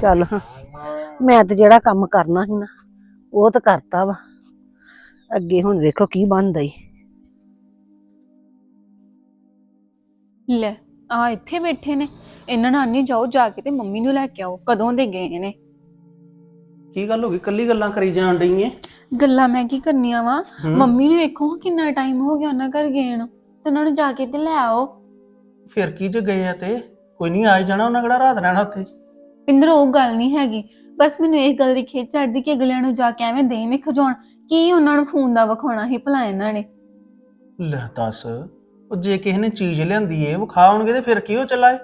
ਚੱਲ ਹਾਂ ਮੈਂ ਤੇ ਜਿਹੜਾ ਕੰਮ ਕਰਨਾ ਸੀ ਨਾ ਉਹ ਤਾਂ ਕਰਤਾ ਵਾ। ਅੱਗੇ ਹੁਣ ਵੇਖੋ ਕੀ ਬਣਦਾ ਈ। ਲੈ ਆ ਇੱਥੇ ਬੈਠੇ ਨੇ। ਇਹਨਾਂ ਨਾਲ ਨਹੀਂ ਜਾਓ ਜਾ ਕੇ ਤੇ ਮੰਮੀ ਨੂੰ ਲੈ ਕੇ ਆਓ ਕਦੋਂ ਦੇ ਗਏ ਨੇ। ਕੀ ਗੱਲ ਹੋ ਗਈ? ਕੱਲੀ ਗੱਲਾਂ ਕਰੀ ਜਾਣ ਡਈ ਏ? ਗੱਲਾਂ ਮੈਂ ਕੀ ਕਰਨੀਆਂ ਵਾ। ਮੰਮੀ ਨੂੰ ਵੇਖੋ ਕਿੰਨਾ ਟਾਈਮ ਹੋ ਗਿਆ ਉਹਨਾਂ ਘਰ ਗਏ ਨੂੰ। ਤੇ ਉਹਨਾਂ ਨੂੰ ਜਾ ਕੇ ਤੇ ਲੈ ਆਓ। ਫਿਰ ਕੀ ਜੇ ਗਏ ਆ ਤੇ? ਕੋਈ ਨਹੀਂ ਆਈ ਜਾਣਾ ਉਹਨਾਂ ਕਿਹੜਾ ਰਾਤ ਰਹਿਣਾ ਉੱਥੇ। ਪਿੰਦਰ ਉਹ ਗੱਲ ਨਹੀਂ ਹੈਗੀ। ਬਸ ਮੈਨੂੰ ਇਹ ਗੱਲ ਦੀ ਖੇਚ ਚੜਦੀ ਕਿ ਅਗਲਿਆਂ ਨੂੰ ਜਾ ਕੇ ਐਵੇਂ ਦੇ ਨੇ ਖਜਾਉਣ ਕੀ ਉਹਨਾਂ ਨੂੰ ਫੋਨ ਦਾ ਵਿਖਾਉਣਾ ਸੀ ਭਲਾ ਇਹਨਾਂ ਨੇ? ਲੈ ਦੱਸ ਉਹ ਜੇ ਕਿਸੇ ਨੇ ਚੀਜ਼ ਲਿਆਂਦੀ ਏ ਵਿਖਾਉਣਗੇ ਤੇ ਫਿਰ ਕੀ ਉਹ ਚਲਾਏ?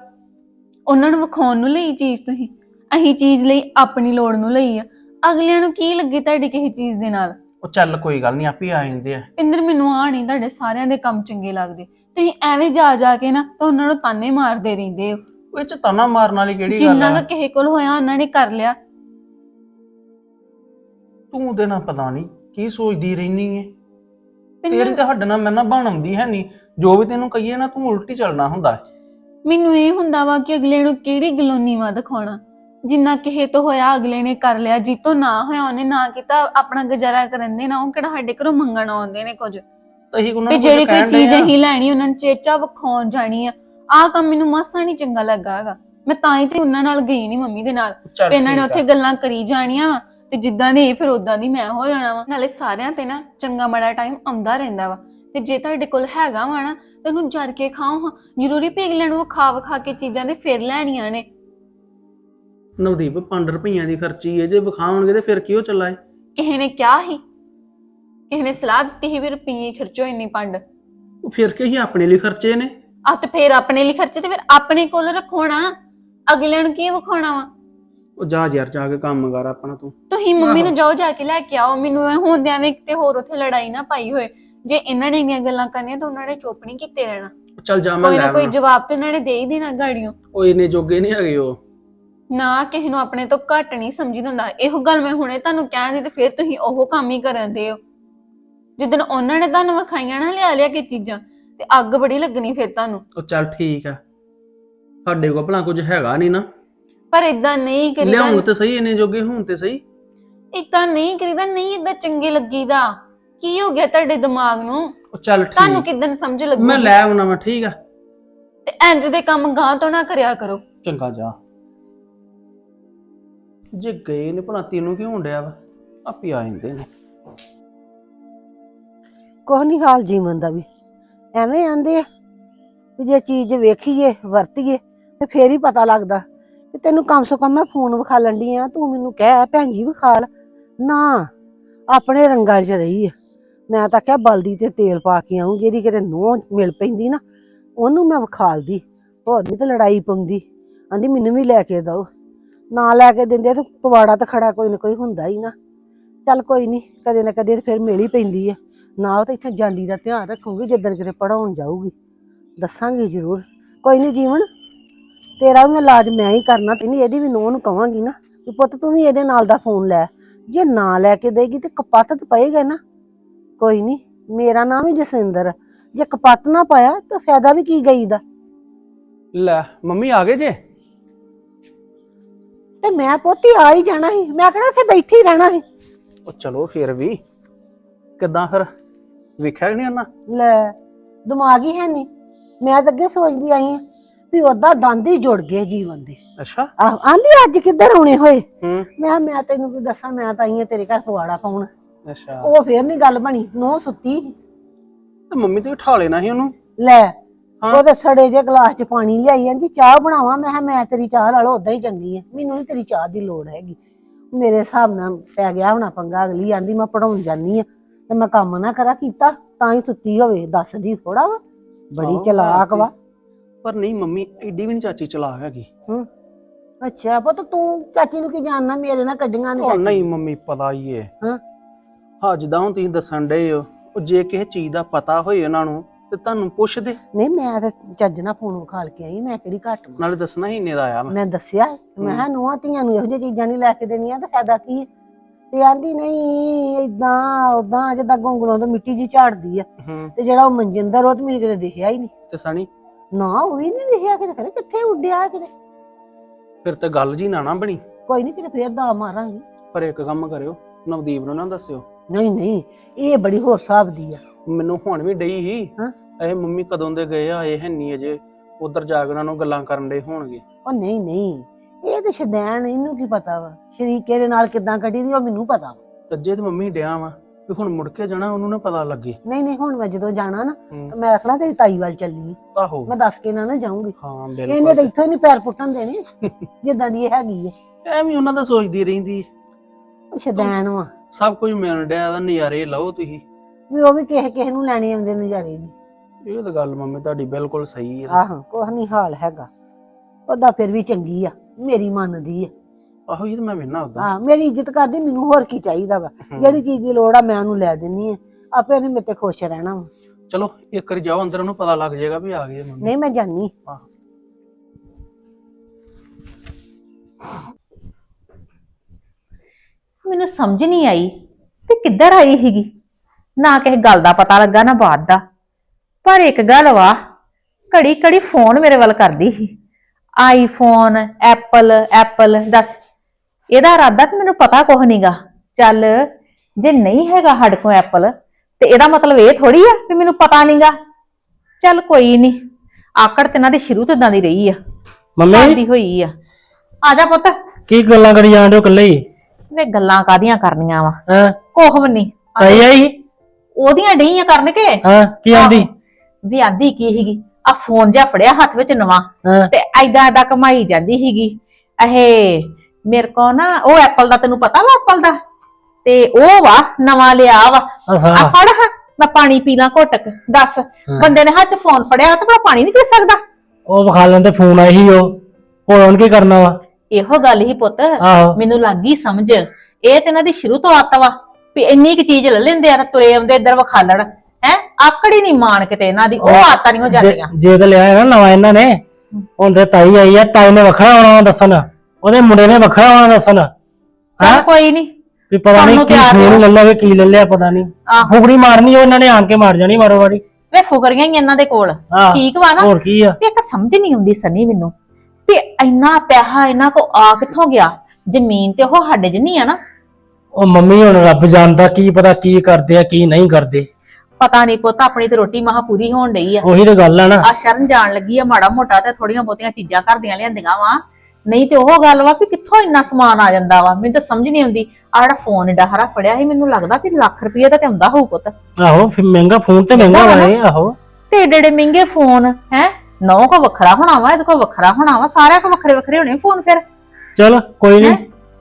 ਉਹਨਾਂ ਨੂੰ ਵਿਖਾਉਣ ਨੂੰ ਲਈ ਚੀਜ਼ ਤੁਸੀਂ। ਅਹੀਂ ਚੀਜ਼ ਲਈ ਆਪਣੀ ਲੋੜ ਨੂੰ ਲਈ ਆ। ਅਗਲਿਆਂ ਨੂੰ ਕੀ ਲੱਗੇ ਤੁਹਾਡੀ ਕਿਸੇ ਚੀਜ਼ ਦੇ ਨਾਲ? ਉਹ ਚੱਲ ਕੋਈ ਗੱਲ ਨਹੀਂ ਆਪੇ ਆ ਜਾਂਦੇ ਆ। ਪਿੰਦਰ ਮੈਨੂੰ ਆ ਨਹੀਂ ਤੁਹਾਡੇ ਸਾਰਿਆਂ ਦੇ ਕੰਮ ਚੰਗੇ ਲੱਗਦੇ। ਤੁਸੀਂ ਐਵੇਂ ਜਾ ਜਾ ਕੇ ਨਾ ਤਾਂ ਉਹਨਾਂ ਨੂੰ ਤਾਨੇ ਮਾਰਦੇ ਰਹਿੰਦੇ ਹੋ। ਉਹ ਇਹ ਚ ਤਾਨਾ ਮਾਰਨ ਵਾਲੀ ਕਿਹੜੀ ਗੱਲ ਜਿੰਨਾ ਆ? ਕੁ ਕਿਸੇ ਕੋਲ ਹੋਇਆ ਉਹਨਾਂ ਨੇ ਕਰ ਲਿਆ। ਤੂੰ ਦੇ ਨਾਲ ਪਤਾ ਨਹੀਂ ਕੀ ਸੋਚਦੀ ਰਹਿਨੀ ਏ? ਤੇਰੀ ਪਿੰਦਰ ਤਾਂ ਨਾਲ ਮੈਂ ਨਾ ਬਣਾਉਂਦੀ ਹੈ ਨਹੀਂ ਜੋ ਵੀ ਤੈਨੂੰ ਕਹੀਏ ਨਾ ਤੂੰ ਉਲਟੀ ਚੱਲਣਾ ਹੁੰਦਾ ਹੈ। ਮੈਨੂੰ ਇਹ ਹੁੰਦਾ ਵਾ ਕਿ ਅਗਲੇ ਨੂੰ ਕਿਹੜੀ ਗੱਲੋਂ ਨੀਵਾ ਦਿਖਾਉਣਾ। ਜਿੰਨਾ ਕਿਸੇ ਤੋਂ ਹੋਇਆ ਅਗਲੇ ਨੇ ਕਰ ਲਿਆ। ਜਿੱਤੋਂ ਨਾ ਹੋਇਆ ਉਹਨੇ ਨਾ ਕੀਤਾ ਆਪਣਾ ਗੁਜ਼ਾਰਾ ਕਰਨ ਦੇ ਨਾ ਉਹ ਕਿਹੜਾ ਸਾਡੇ ਘਰੋਂ ਮੰਗਣ ਆਉਂਦੇ ਨੇ ਕੁਝ। ਤਾਂ ਅਸੀਂ ਉਹਨਾਂ ਵੀ ਨੂੰ ਕੁਝ ਜਿਹੜੀ ਕੋਈ ਕਹਿਣ ਚੀਜ਼ ਆ। ਅਸੀਂ ਲੈਣੀ ਉਹਨਾਂ ਨੂੰ ਚੇਚਾ ਵਿਖਾਉਣ ਜਾਣੀ ਆ। ਆਹ ਕੰਮ ਮੈਨੂੰ ਮਾਸਾ ਨਹੀਂ ਚੰਗਾ ਲੱਗਾ ਹੈਗਾ। ਮੈਂ ਤਾਂ ਹੀ ਤੇ ਉਹਨਾਂ ਨਾਲ ਗਈ ਨਹੀਂ ਮੰਮੀ ਦੇ ਨਾਲ। ਚੱਲ ਤੇ ਇਹਨਾਂ ਨੇ ਠੀਕ ਆ। ਉੱਥੇ ਗੱਲਾਂ ਕਰੀ ਜਾਣੀਆਂ ਵਾ ਤੇ ਜਿੱਦਾਂ ਦੇ ਇਹ ਫਿਰ ਉਦਾਂ ਦੀ ਮੈਂ ਹੋ ਜਾਣਾ ਵਾ। ਨਾਲੇ ਸਾਰਿਆਂ ਤੇ ਨਾ ਚੰਗਾ ਮਾੜਾ ਟਾਈਮ ਆਉਂਦਾ ਰਹਿੰਦਾ ਵਾ। ਤੇ ਜੇ ਤੁਹਾਡੇ ਕੋਲ ਹੈਗਾ ਵਾ ਨਾ ਤੇ ਉਹਨੂੰ ਜਰ ਕੇ ਖਾਓ ਹਾਂ। ਜ਼ਰੂਰੀ ਭੇਗ ਲੈਣ ਉਹ ਖਾ ਵਖਾ ਕੇ ਚੀਜ਼ਾਂ ਦੇ ਫਿਰ ਲੈਣੀਆਂ ਨੇ। ਨਵਦੀਪ 5 ਰੁਪਈਆਂ ਦੀ ਖਰਚੀ ਏ। ਜੇ ਵਿਖਾਉਣਗੇ ਤੇ ਫਿਰ ਕੀ ਉਹ ਚਲਾਏ ਕਿਸੇ ਨੇ ਕਿਹਾ ਸੀ? ਕਿਸੇ ਨੇ ਸਲਾਹ ਦਿੱਤੀ ਸੀ ਵੀ ਰੁਪਈਏ ਖਰਚੋ ਇੰਨੀ ਪੰਡ। ਉਹ ਫਿਰ ਕੇ ਹੀ ਆਪਣੇ ਲਈ ਖਰਚੇ ਨੇ। ਆ ਤੇ ਫਿਰ ਆਪਣੇ ਲਈ ਖਰਚੇ ਤੇ ਫਿਰ ਆਪਣੇ ਕੋਲ ਰੱਖੋਣਾ। ਅਗਲਿਆਂ ਨੂੰ ਕੀ ਵਿਖਾਉਣਾ ਵਾ? ਉਹ ਜਾ ਯਾਰ ਜਾ ਕੇ ਕੰਮ ਕਰ ਆਪਣਾ ਤੂੰ। ਤੁਸੀਂ ਮੰਮੀ ਨੂੰ। ਜਾਓ ਜਾ ਕੇ ਲੈ ਕੇ ਆਓ। ਮੈਨੂੰ ਇਹ ਹੁੰਦਿਆਂ ਵੀ ਕਿਤੇ ਹੋਰ ਉੱਥੇ ਲੜਾਈ ਨਾ ਪਾਈ ਹੋਏ। ਜੇ ਇਹਨਾਂ ਨੇ ਇੰਨੀਆਂ ਗੱਲਾਂ ਕਰਨੀਆਂ ਤਾਂ ਉਹਨਾਂ ਨੇ ਚੁੱਪ ਨਹੀਂ ਕੀਤੇ ਰਹਿਣਾ। ਚੱਲ ਜਾ ਮੈਂ ਕੋਈ ਲੈ ਨਾ ਕੋਈ। ਜਵਾਬ ਤੇ ਉਹਨਾਂ ਨੇ ਦੇ ਹੀ ਦੇਣਾ ਗਾੜੀਆਂ ਉਹ ਇੰਨੇ ਜੋਗੇ ਨਹੀਂ ਹੈਗੇ ਉਹ। ਨਾ ਕਿਸੇ ਨੂੰ ਆਪਣੇ ਤੋਂ ਘੱਟ ਨਹੀਂ ਸਮਝੀ ਹੁੰਦਾ ਇਹੋ ਗੱਲ ਮੈਂ ਹੁਣੇ ਤੁਹਾਨੂੰ ਕਹਿੰਦੀ ਤੇ ਫਿਰ ਤੁਸੀਂ ਉਹ ਕੰਮ ਹੀ ਕਰਨ ਦੇ ਹੋ। ਜਿੱਦਣ ਉਹਨਾਂ ਨੇ ਤੁਹਾਨੂੰ ਵਿਖਾਈਆਂ ਨਾ ਲਿਆ ਲਿਆ ਕੇ ਚੀਜ਼ਾਂ ਤੇ ਅੱਗ ਬੜੀ ਲੱਗਣੀ ਫਿਰ ਤੁਹਾਨੂੰ। ਉਹ ਚੱਲ ਠੀਕ ਆ। ਸਾਡੇ ਕੋਲ ਭਲਾ ਕੁਝ ਹੈਗਾ ਨਹੀਂ ਨਾ। ਪਰ ਇਦਾਂ ਨਹੀਂ ਕਰੀਦਾ। ਲਿਆਉਣ ਤੇ ਸਹੀ ਇੰਨੇ ਜੋਗੇ ਹੋਣ ਤੇ ਸਹੀ। ਇਦਾਂ ਨਹੀਂ ਕਰੀਦਾ ਨਹੀਂ ਇਦਾਂ ਚੰਗੇ ਲੱਗੀਦਾ। ਕੀ ਹੋ ਗਿਆ ਤੁਹਾਡੇ ਦਿਮਾਗ ਨੂੰ? ਉਹ ਚੱਲ ਤੁਹਾਨੂੰ ਠੀਕ ਕਿਦਾਂ ਸਮਝ ਮੈਂ ਲੈ ਆਉਣਾ ਵਾ ਠੀਕ ਆ। ਤੇ ਇੰਜ ਦੇ ਕੰਮ ਗਾਂ ਤੋਂ ਨਾ ਕਰਿਆ ਕਰੋ। ਚੰਗਾ ਜਾ। ਜੇ ਗਏ ਨੇ ਭਲਾ ਤੈਨੂੰ ਕਿਉਂ ਹੁੰਦਿਆ ਵਾ? ਆਪੇ ਆ ਜਾਂਦੇ ਨੇ। ਕੁਛ ਨਹੀਂ ਹਾਲ ਜੀਵਨ ਦਾ ਵੀ। ਐਵੇਂ ਆਂਦੇ ਆ ਵੀ ਜੇ ਚੀਜ਼ ਵੇਖੀਏ, ਵਰਤੀਏ ਤੇ ਫੇਰ ਹੀ ਪਤਾ ਲੱਗਦਾ ਕਿ ਤੈਨੂੰ ਕਮ ਸੋ ਕਮ ਮੈਂ ਫੋਨ ਵਿਖਾ ਲੰਡੀ ਆ, ਤੂੰ ਮੈਨੂੰ ਕਹਿ ਭੈਣ ਜੀ ਵਿਖਾਲ ਨਾ, ਆਪਣੇ ਰੰਗਾਂ 'ਚ ਰਹੀ ਆ। ਮੈਂ ਤਾਂ ਕਿਹਾ ਬਲਦੀ ਤੇ ਤੇਲ ਪਾ ਕੇ ਆਉਂਗੀ ਇਹਦੀ ਕਿਤੇ ਨੂੰਹ ਮਿਲ ਪੈਂਦੀ ਨਾ, ਉਹਨੂੰ ਮੈਂ ਵਿਖਾਲਦੀ, ਹੋਰ ਨਹੀਂ ਤਾਂ ਲੜਾਈ ਪਾਉਂਦੀ। ਆਂਦੀ ਮੈਨੂੰ ਵੀ ਲੈ ਕੇ ਦਓ। ਨਾ ਲੈ ਕੇ ਦਿੰਦੇ ਤਾਂ ਪਵਾੜਾ ਤਾਂ ਖੜਾ ਕੋਈ ਨਾ ਕੋਈ ਹੁੰਦਾ ਹੀ ਨਾ। ਚੱਲ ਕੋਈ ਨਹੀਂ ਕਦੇ ਨਾ ਕਦੇ ਫਿਰ ਮਿਲ ਹੀ ਪੈਂਦੀ ਆ। ਨਾ ਉਹ ਤਾਂ ਇੱਥੇ ਜਾਂਦੀ ਦਾ ਧਿਆਨ ਰੱਖੂਗੀ ਜਿੱਦਣ ਕਿਤੇ ਪੜਾਉਣ ਜਾਊਗੀ। ਦੱਸਾਂਗੀ ਜ਼ਰੂਰ। ਕੋਈ ਨਹੀਂ ਜੀਵਨ ਤੇਰਾ ਵੀ ਇਲਾਜ ਮੈਂ ਹੀ ਕਰਨਾ ਤੇ ਨਹੀਂ ਇਹਦੀ ਵੀ ਨੂੰਹ ਨੂੰ ਕਵਾਂਗੀ ਨਾ ਵੀ ਪੁੱਤ ਤੂੰ ਵੀ ਇਹਦੇ ਨਾਲ ਦਾ ਫੋਨ ਲੈ। ਜੇ ਨਾ ਲੈ ਕੇ ਦੇਗੀ ਤੇ ਕਪੱਤ ਤਾਂ ਪਏਗਾ ਨਾ। ਕੋਈ ਨਹੀਂ ਮੇਰਾ ਨਾਮ ਹੀ ਜਸਵਿੰਦਰ। ਜੇ ਕਪੱਤ ਨਾ ਪਾਇਆ ਤਾਂ ਫਾਇਦਾ ਵੀ ਕੀ ਗਈ ਦਾ? ਲੈ ਮੰਮੀ ਆ ਗਏ ਜੇ? ਤੇ ਮੈਂ ਪੋਤੀ ਆ ਹੀ ਜਾਣਾ ਸੀ। ਮੈਂ ਕਿਹੜਾ ਇੱਥੇ ਬੈਠੀ ਰਹਿਣਾ ਸੀ? ਉਹ ਚਲੋ ਫਿਰ ਵੀ। ਕਿੱਦਾਂ ਫਿਰ? ਵੇਖਿਆ ਨਹੀਂ ਉਹਨਾਂ? ਲੈ ਦਿਮਾਗ ਹੀ ਹੈ ਨਹੀਂ। ਮੈਂ ਤਾਂ ਅੱਗੇ ਸੋਚਦੀ ਆਈ ਆ ਵੀ ਉਹਦਾ ਦੰਦ ਹੀ ਜੁੜ ਗਏ ਜੀਵਨ ਦੇ। ਅੱਛਾ। ਆਂਦੀ ਅੱਜ ਕਿੱਧਰ ਆਉਣੇ ਹੋਏ? ਹੂੰ। ਮੈਂ ਮੈਂ ਤੈਨੂੰ ਕੀ ਦੱਸਾਂ ਮੈਂ ਤਾਂ ਆਈ ਆ ਤੇਰੇ ਘਰ ਪਵਾੜਾ ਪਾਉਣ। ਅੱਛਾ। ਉਹ ਫੇਰ ਨਹੀਂ ਗੱਲ ਬਣੀ ਨੋ ਸੁੱਤੀ। ਤੇ ਮੰਮੀ ਤੇ ਉਠਾ ਲੈਣਾ ਸੀ ਉਹਨੂੰ? ਲੈ ਹਾਂ। ਉਹਦੇ ਸੜੇ ਜੇ ਗਲਾਸ 'ਚ ਪਾਣੀ ਲਿਆਈ ਜਾਂਦੀ ਚਾਹ ਬਣਾਵਾਂ। ਮੈਂ ਕਿਹਾ ਮੈਂ ਤੇਰੀ ਚਾਹ ਨਾਲੋਂ ਉਦਾਂ ਹੀ ਚੰਗੀ ਆ ਮੈਨੂੰ ਨਹੀਂ ਤੇਰੀ ਚਾਹ ਦੀ ਲੋੜ ਹੈਗੀ। ਮੇਰੇ ਹਿਸਾਬ ਨਾਲ ਪੈ ਗਿਆ ਹੋਣਾ ਪੰਗਾ ਅਗਲੀ ਆਂਦੀ ਮੈਂ ਪੜਾਉਣ ਜਾਨੀ ਆ ਤੇ ਮੈਂ ਕੰਮ ਨਾ ਕਰਾ ਕੀਤਾ ਤਾਂ ਹੀ ਸੁੱਤੀ ਹੋਵੇ ਦੱਸਦੀ ਥੋੜਾ ਵਾ ਬੜੀ ਆਹੋ, ਚਲਾਕ ਵਾ। ਪਰ ਨਹੀਂ ਮੰਮੀ ਐਡੀ ਵੀ ਨਹੀਂ ਚਾਚੀ ਚਲਾ ਹੈਗੀ। ਅੱਛਾ ਪੁੱਤ ਤੂੰ ਚਾਚੀ ਨੂੰ ਕੀ ਜਾਣਨਾ ਮੇਰੇ ਨਾਲ ਕੱਢੀਆਂ ਨੇ ਉਹ ਚਾਚੀ ਨਹੀਂ ਮੰਮੀ ਪਤਾ ਹੀ ਏ। ਹਾਂ। ਹਾਂ ਜਿੱਦਾਂ ਹੁਣ ਤੁਸੀਂ ਦੱਸਣ ਡਏ ਹੋ ਉਹ ਜੇ ਕਿਸੇ ਚੀਜ਼ ਦਾ ਪਤਾ ਹੋਏ ਉਹਨਾਂ ਨੂੰ ਤੇ ਤੁਹਾਨੂੰ ਪੁੱਛਦੇ। ਨਹੀਂ ਮੈਂ ਤਾਂ ਚੱਜ ਨਾਲ ਫੋਨ ਵਿਖਾਲ ਕੇ ਆਈ ਮੈਂ ਕਿਹੜੀ ਘੱਟ ਵਾਂ। ਨਾਲੇ ਦੱਸਣਾ ਹੀ ਇੰਨੇ ਦਾ ਆਇਆ ਮੈਂ ਮੈਂ ਦੱਸਿਆ ਮੈਂ ਕਿਹਾ ਨੂੰਹਾਂ ਧੀਆਂ ਨੂੰ ਇਹੋ ਜਿਹੀਆਂ ਚੀਜ਼ਾਂ ਨਹੀਂ ਲੈ ਕੇ ਦੇਣੀਆਂ ਤਾਂ ਫਾਇਦਾ ਕੀ ਹੈ ਤੇ ਆਂਦੀ ਨਹੀਂ ਇਦਾਂ ਉਦਾਂ ਜਿੱਦਾਂ ਗੋਂਗਲੋਂ ਤੋਂ ਮਿੱਟੀ ਜੀ ਝਾੜਦੀ ਆ ਹੂੰ। ਤੇ ਜਿਹੜਾ ਉਹ ਮਨਜਿੰਦਰ ਉਹ ਤੇ ਮੈਨੂੰ ਕਿਤੇ ਦਿਖਿਆ ਹੀ ਨਹੀਂ। ਤੇ ਸਣੀ? ਨਾ ਉਹ ਵੀ ਨਹੀਂ ਦਿਖਿਆ ਕਿਤੇ ਖਰੇ ਕਿੱਥੇ ਉੱਡਿਆ ਕਿਤੇ। ਫਿਰ ਤੇ ਗੱਲ ਜੀ ਨਾ ਨਾ ਬਣੀ। ਕੋਈ ਨਹੀਂ ਕਿਤੇ ਫੇਰ ਦਾ ਮਾਰਾਂਗੇ। ਪਰ ਇੱਕ ਕੰਮ ਕਰਿਓ ਨਵਦੀਪ ਨੂੰ ਨਾ ਦੱਸਿਓ। ਨਹੀਂ ਨਹੀਂ ਇਹ ਬੜੀ ਹੋਰ ਹਿਸਾਬ ਦੀ ਆ। ਮੈਨੂੰ ਹੁਣ ਵੀ ਡਈ ਹੀ ਹਾਂ? ਇਹ ਮੰਮੀ ਕਦੋਂ ਦੇ ਗਏ ਆ ਇਹ ਹੈਨੀ ਅਜੇ। ਉਧਰ ਜਾ ਕੇ ਉਹਨਾਂ ਨੂੰ ਗੱਲਾਂ ਕਰਨ ਦੇ ਹੋਣਗੇ। ਉਹ ਨਹੀਂ ਨਹੀਂ ਤੇ ਸ਼ਦੈਨ ਇਹਨੂੰ ਕੀ ਪਤਾ ਵਾ? ਸ਼ਰੀਕੇ ਦੇ ਨਾਲ ਕਿਦਾਂ ਕੱਢੀ ਦੀ ਉਹ ਮੈਨੂੰ ਪਤਾ ਵਾ। ਤੇ ਮੰਮੀ ਡਿਆ ਵਾ ਵੀ ਹੁਣ ਮੁੜ ਕੇ ਜਾਣਾ ਉਹਨੂੰ ਨਾ ਪਤਾ ਲੱਗੇ। ਨਹੀਂ ਨਹੀਂ ਹੁਣ ਮੈਂ ਜਦੋਂ ਜਾਣਾ ਨਾ ਹੂੰ। ਤਾਂ ਮੈਂ ਆਖਣਾ ਤੇਰੀ ਤਾਈ ਵੱਲ ਚੱਲੀ। ਆਹੋ ਮੈਂ ਦੱਸ ਕੇ ਨਾ ਨਾ ਜਾਊਂਗੀ। ਹਾਂ ਇਹਨੇ ਬਿਲਕੁਲ ਤਾਂ ਇੱਥੋਂ ਹੀ ਨਹੀਂ ਪੈਰ ਪੁੱਟਣ ਦੇਣੇ ਜਿੱਦਾਂ ਦੀ ਇਹ ਹੈਗੀ ਹੈ ਐਵੇਂ ਉਹਨਾਂ ਦਾ ਸੋਚਦੀ ਰਹਿੰਦੀ ਸ਼ਦੈਨ ਵਾ। ਸਭ ਕੁਝ ਮਿਲਣ ਡਿਆ ਵਾ ਨਜ਼ਾਰੇ ਲਓ ਤੁਸੀਂ। ਵੀ ਉਹ ਵੀ ਕਿਸੇ ਕਿਸੇ ਨੂੰ ਲੈਣੇ ਆਉਂਦੇ ਨਜ਼ਾਰੇ ਨੇ ਇਹ ਤਾਂ ਗੱਲ ਮੰਮੀ ਤੁਹਾਡੀ ਬਿਲਕੁਲ ਸਹੀ ਹੈ ਆਹੋ ਕੁਛ ਨਹੀਂ ਹਾਲ ਹੈਗਾ। ਉਹਦਾ ਫਿਰ ਵੀ ਚੰਗੀ ਆ। ਮੇਰੀ ਮੰਨਦੀ ਆ। ਆਹੋ ਇਹ ਤਾਂ ਮੈਂ ਵੇਖਣਾ ਉਦਾਂ ਹਾਂ ਮੇਰੀ ਇੱਜ਼ਤ ਕਰਦੀ ਮੈਨੂੰ ਹੋਰ ਕੀ ਚਾਹੀਦਾ ਵਾ? ਜਿਹੜੀ ਚੀਜ਼ ਦੀ ਲੋੜ ਆ ਮੈਂ ਉਹਨੂੰ ਲੈ ਦਿੰਨੀ ਆ। ਆਪੇ ਉਹਨੇ ਮੇਰੇ ਤੇ ਖੁਸ਼ ਰਹਿਣਾ ਵਾ। ਚਲੋ ਇੱਕ ਵਾਰੀ ਜਾਓ ਅੰਦਰ ਉਹਨੂੰ ਪਤਾ ਲੱਗ ਜਾਏਗਾ ਵੀ ਆ ਗਏ ਮੰਮੀ। ਨਹੀਂ ਮੈਂ ਜਾਨੀ ਆਹ। ਮੈਨੂੰ ਸਮਝ ਨਹੀਂ ਆਈ ਤੇ ਕਿੱਧਰ ਆਈ ਸੀਗੀ। ਨਾ ਕਿਸੇ ਗੱਲ ਦਾ ਪਤਾ ਲੱਗਾ ਨਾ ਬਾਤ ਦਾ। ਪਰ ਇੱਕ ਗੱਲ ਵਾ ਘੜੀ ਘੜੀ ਫੋਨ ਮੇਰੇ ਵੱਲ ਕਰਦੀ ਸੀ। ਆਈਫੋਨ ਐਪਲ ਐਪਲ ਦੱਸ। ਇਹਦਾ ਇਰਾਦਾ ਕਿ ਮੈਨੂੰ ਪਤਾ ਕੁਝ ਨਹੀਂਗਾ ਚੱਲ ਜੇ ਨਹੀਂ ਹੈਗਾ ਸਾਡੇ ਕੋਲ ਐਪਲ ਤੇ ਇਹਦਾ ਮਤਲਬ ਇਹ ਥੋੜੀ ਆ ਕਿ ਮੈਨੂੰ ਪਤਾ ਨਹੀਂਗਾ ਚੱਲ ਕੋਈ ਨਹੀਂ ਆਕੜ ਤੇ ਇਹਨਾਂ ਦੀ ਸ਼ੁਰੂ ਤੋਂ ਇਦਾਂ ਦੀ ਰਹੀ ਆ। ਮੰਮੀ? ਆਂਦੀ ਹੋਈ ਆ। ਆ ਜਾ ਪੁੱਤ। ਕੀ ਗੱਲਾਂ ਕਰੀ ਜਾਂਦੇ ਹੋ ਇਕੱਲੇ ਹੀ? ਵੇ ਗੱਲਾਂ ਕਾਦੀਆਂ ਕਰਨੀਆਂ ਵਾ? ਹਾਂ। ਕੋਹ ਵੀ ਨਹੀਂ ਤਾਈ ਆਈ ਉਹਦੀਆਂ ਡਈਆਂ ਕਰਨ ਕੇ ਹਾਂ ਕੀ ਆਂਦੀ? ਵੀ ਆਂਦੀ ਕੀ ਸੀਗੀ? ਆ ਫੋਨ ਜਿਹਾ ਫੜਿਆ ਹੱਥ ਵਿੱਚ ਨਵਾਂ ਹਾਂ। ਤੇ ਐਦਾਂ ਐਦਾਂ ਕਮਾਈ ਜਾਂਦੀ ਸੀਗੀ। ਇਹ ਮੇਰੇ ਕੋ ਨਾ ਉਹ ਐਪਲ ਦਾ ਤੈਨੂੰ ਪਤਾ ਵਾ ਐਪਲ ਦਾ? ਤੇ ਉਹ ਵਾ ਨਵਾਂ ਲਿਆ ਵਾ। ਆ ਫੜ ਹਾਂ ਮੈਂ ਪਾਣੀ ਪੀ ਲਾਂ ਘੁੱਟਕ ਦੱਸ। ਬੰਦੇ ਨੇ ਹੱਥ 'ਚ ਫੋਨ ਫੜਿਆ ਤਾਂ ਭਲਾ ਪਾਣੀ ਨਹੀਂ ਪੀ ਸਕਦਾ? ਉਹ ਵਿਖਾ ਲੈਂਦੇ ਫੋਨ ਆਈ ਸੀ ਉਹ। ਹੁਣ ਉਹਨ ਕੀ ਕਰਨਾ ਵਾ? ਇਹੋ ਗੱਲ ਹੀ ਪੁੱਤ ਆਹੋ। ਮੈਨੂੰ ਲੱਗ ਗਈ ਸਮਝ। ਇਹ ਤੇ ਇਹਨਾਂ ਦੀ ਸ਼ੁਰੂ ਤੋਂ ਆਦਤ ਵਾ ਵੀ ਇੰਨੀ ਕੁ ਚੀਜ਼ ਲੈ ਲੈਂਦੇ ਆ ਤਾਂ ਤੁਰੇ ਆਉਂਦੇ ਇੱਧਰ ਵਿਖਾਲਣ ਆਕੜੀ ਨਹੀਂ ਮਾਣ ਕਿਤੇ ਇਹਨਾਂ ਦੀ ਉਹ ਆਦਤਾਂ ਨਹੀਂ ਹੋ ਜਾਂਦੀਆਂ ਜੇ- ਜੇ ਤੇ ਲਿਆ ਹੈ ਨਾ ਨਵਾਂ ਇਹਨਾਂ ਨੇ ਹੁਣ ਤੇ ਤਾਈ ਆਈ ਆ ਤਾਈ ਨੇ ਵੱਖਰਾ ਆਉਣਾ ਵਾ ਦੱਸਣ। ਉਹਦੇ ਮੁੰਡੇ ਨੇ ਵੱਖਰਾ ਆਉਣਾ ਦੱਸਣ। ਚੱਲ ਕੋਈ ਨਹੀਂ। ਵੀ ਪਤਾ ਨਹੀਂ ਕੀ ਤਿਆਰ ਫੋਨ ਲੈ ਲਿਆ ਕੀ ਲੈ ਲਿਆ ਪਤਾ ਨਹੀਂ। ਆਹੋ। ਫੁਗੜੀ ਮਾਰਨੀ ਉਹ ਇਹਨਾਂ ਨੇ ਆਣ ਕੇ ਮਾਰ ਜਾਣੀ ਮਾਰੋ ਵਾਰੀ। ਵੇ ਫੁਕਰੀਆਂ ਹੀ ਇਹਨਾਂ ਦੇ ਕੋਲ। ਹਾਂ। ਠੀਕ ਵਾ ਨਾ? ਹੋਰ ਕੀ ਆ? ਤੇ ਇੱਕ ਸਮਝ ਨਹੀਂ ਆਉਂਦੀ ਸਨੀ ਮੈਨੂੰ। ਵੀ ਇੰਨਾ ਪੈਸਾ ਇਹਨਾਂ ਕੋ ਆ ਕਿੱਥੋਂ ਗਿਆ? ਜ਼ਮੀਨ ਤੇ ਉਹ ਸਾਡੇ ਜਿੰਨੀ ਆ ਨਾ। ਉਹ ਮੰਮੀ ਹੁਣ ਰੱਬ ਜਾਣਦਾ ਕੀ ਪਤਾ ਕੀ ਕਰਦੇ ਆ ਕੀ ਨਹੀਂ ਕਰਦੇ। ਪਤਾ ਨਹੀਂ ਪੁੱਤ ਆਪਣੀ ਤੇ ਰੋਟੀ ਮਹਾ ਪੂਰੀ ਹੋਣ ਡਈ ਆ। ਉਹੀ ਤੇ ਗੱਲ ਆ ਨਾ। ਆ ਸ਼ਰਨ ਜਾਣ ਲੱਗੀ ਆ ਮਾੜਾ ਮੋਟਾ ਤੇ ਥੋੜੀਆਂ ਬਹੁਤੀਆਂ ਚੀਜ਼ਾਂ ਘਰ ਦੀਆਂ ਲਿਆਂਦੀਆਂ ਵਾ। ਨਹੀਂ ਤੇ ਉਹ ਗੱਲ ਵਾ ਵੀ ਕਿੱਥੋਂ ਇੰਨਾ ਸਮਾਨ ਆ ਜਾਂਦਾ ਵਾ ਮੈਨੂੰ ਤਾਂ ਸਮਝ ਨਹੀਂ ਆਉਂਦੀ। ਆ ਜਿਹੜਾ ਫੋਨ ਡਹਰਾ ਫੜਿਆ ਸੀ ਮੈਨੂੰ ਲੱਗਦਾ ਵੀ ਲੱਖ ਰੁਪਏ ਦਾ ਤੇ ਆਉਂਦਾ ਹੋਊ ਪੁੱਤ। ਆਹੋ ਫਿਰ ਮਹਿੰਗਾ ਫੋਨ ਤੇ ਮਹਿੰਗਾ ਵਾ? ਇਹ ਆਹੋ। ਤੇ ਏਡੇ ਏਡੇ ਮਹਿੰਗੇ ਫੋਨ ਹੈ? ਨੌ ਕੋ ਵੱਖਰਾ ਹੋਣਾ ਵਾ ਇਹਦੇ ਕੋ ਵੱਖਰਾ ਹੋਣਾ ਵਾ ਸਾਰਿਆਂ ਕੋ ਵੱਖਰੇ ਵੱਖਰੇ ਹੋਣੇ ਫੋਨ ਫਿਰ। ਚਲ ਕੋਈ ਨਹੀਂ?